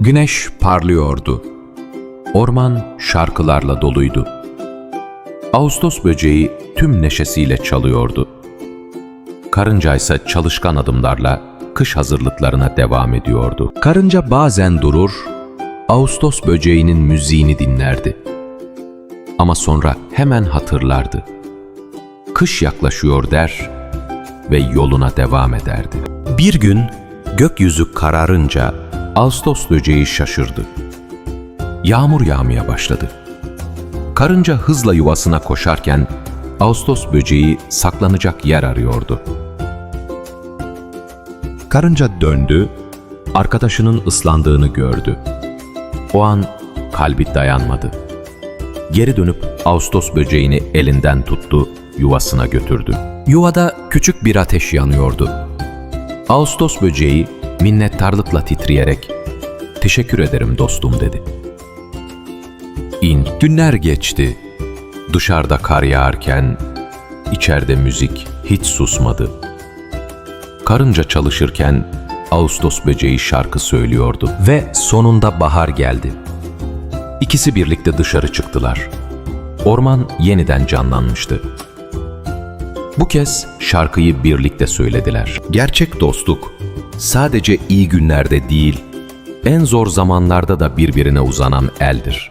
Güneş parlıyordu. Orman şarkılarla doluydu. Ağustos böceği tüm neşesiyle çalıyordu. Karınca ise çalışkan adımlarla kış hazırlıklarına devam ediyordu. Karınca bazen durur, Ağustos böceğinin müziğini dinlerdi. Ama sonra hemen hatırlardı. Kış yaklaşıyor der ve yoluna devam ederdi. Bir gün gökyüzü kararınca Ağustos böceği şaşırdı. Yağmur yağmaya başladı. Karınca hızla yuvasına koşarken Ağustos böceği saklanacak yer arıyordu. Karınca döndü, arkadaşının ıslandığını gördü. O an kalbi dayanmadı. Geri dönüp Ağustos böceğini elinden tuttu, yuvasına götürdü. Yuvada küçük bir ateş yanıyordu. Ağustos böceği minnettarlıkla titreyerek "Teşekkür ederim dostum." dedi. İn günler geçti. Dışarıda kar yağarken içeride müzik hiç susmadı. Karınca çalışırken Ağustos böceği şarkı söylüyordu ve sonunda bahar geldi. İkisi birlikte dışarı çıktılar. Orman yeniden canlanmıştı. Bu kez şarkıyı birlikte söylediler. Gerçek dostluk sadece iyi günlerde değil, en zor zamanlarda da birbirine uzanan eldir.